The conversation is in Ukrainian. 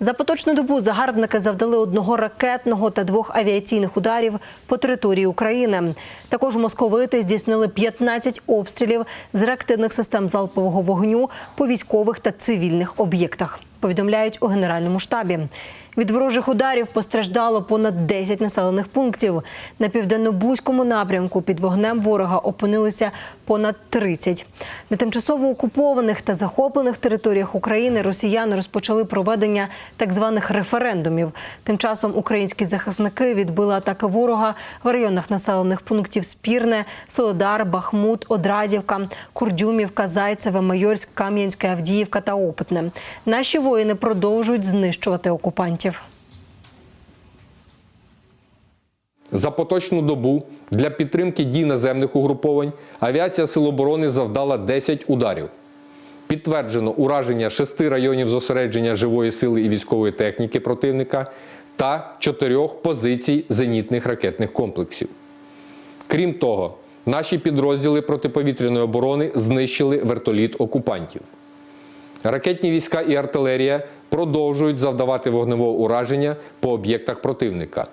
За поточну добу загарбники завдали одного ракетного та двох авіаційних ударів по території України. Також московити здійснили 15 обстрілів з реактивних систем залпового вогню по військових та цивільних об'єктах. Повідомляють у генеральному штабі. Від ворожих ударів постраждало понад 10 населених пунктів. На південно-бузькому напрямку під вогнем ворога опинилися понад 30. На тимчасово окупованих та захоплених територіях України росіяни розпочали проведення так званих референдумів. Тим часом українські захисники відбили атаки ворога в районах населених пунктів Спірне, Солодар, Бахмут, Одразівка, Курдюмівка, Зайцеве, Майорськ, Кам'янське, Авдіївка та Опитне. Наші воїни продовжують знищувати окупантів. За поточну добу для підтримки дій наземних угруповань авіація Сил оборони завдала 10 ударів. Підтверджено ураження шести районів зосередження живої сили і військової техніки противника та чотирьох позицій зенітних ракетних комплексів. Крім того, наші підрозділи протиповітряної оборони знищили вертоліт окупантів. Ракетні війська і артилерія продовжують завдавати вогневого ураження по об'єктах противника.